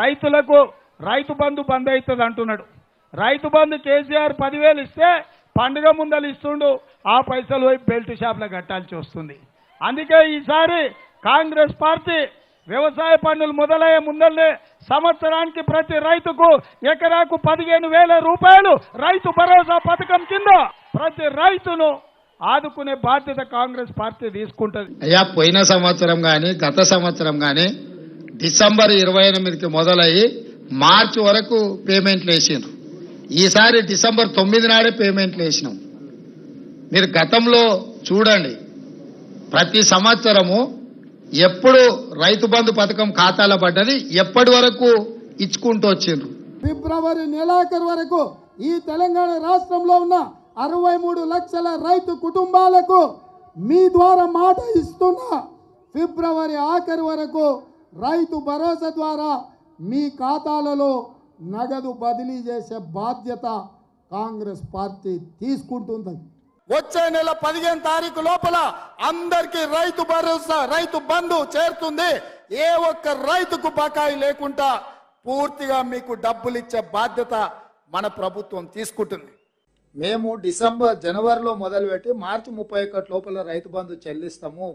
రైతులకు రైతు బంధు బంద్ అవుతుంది అంటున్నాడు. రైతు బంధు కేసీఆర్ పదివేలు ఇస్తే పండుగ ముందలు ఇస్తుండు ఆ పైసలు పోయి బెల్ట్ షాప్లో కట్టాల్సి వస్తుంది. అందుకే ఈసారి కాంగ్రెస్ పార్టీ వ్యవసాయ పన్నులు మొదలయ్యే ముందల్లే సంవత్సరానికి ప్రతి రైతుకు ఎకరాకు పదిహేను వేల రూపాయలు రైతు భరోసా పథకం కింద ప్రతి రైతును ఆదుకునే బాధ్యత కాంగ్రెస్ పార్టీ తీసుకుంటది. అయ్యా పోయిన సంవత్సరం కానీ గత సంవత్సరం కానీ డిసెంబర్ ఇరవై ఎనిమిదికి మొదలయ్యి మార్చి వరకు పేమెంట్లు వేసిండ్రు. ఈసారి డిసెంబర్ తొమ్మిది నాడే పేమెంట్లు వేసినాం. మీరు గతంలో చూడండి ప్రతి సంవత్సరము ఎప్పుడు రైతు బంధు పథకం ఖాతాలో పడ్డది ఎప్పటి వరకు ఇచ్చుకుంటూ వచ్చిండ్రు. ఫిబ్రవరి నెలాఖరు వరకు ఈ తెలంగాణ రాష్ట్రంలో ఉన్న అరవై మూడు లక్షల రైతు కుటుంబాలకు మీ ద్వారా మాట ఇస్తున్నా ఫిబ్రవరి ఆఖరి వరకు రైతు భరోసా ద్వారా మీ ఖాతాలలో నగదు బదిలీ చేసే బాధ్యత కాంగ్రెస్ పార్టీ తీసుకుంటుంది. వచ్చే నెల పదిహేను తారీఖు లోపల అందరికీ రైతు భరోసా రైతు బంధు చేరుతుంది. ఏ ఒక్క రైతుకు బకాయి లేకుండా పూర్తిగా మీకు డబ్బులు ఇచ్చే బాధ్యత మన ప్రభుత్వం తీసుకుంటుంది. మేము డిసెంబర్ జనవరిలో మొదలుపెట్టి మార్చి ముప్పై ఒకటి లోపల రైతు బంధు చెల్లిస్తాము.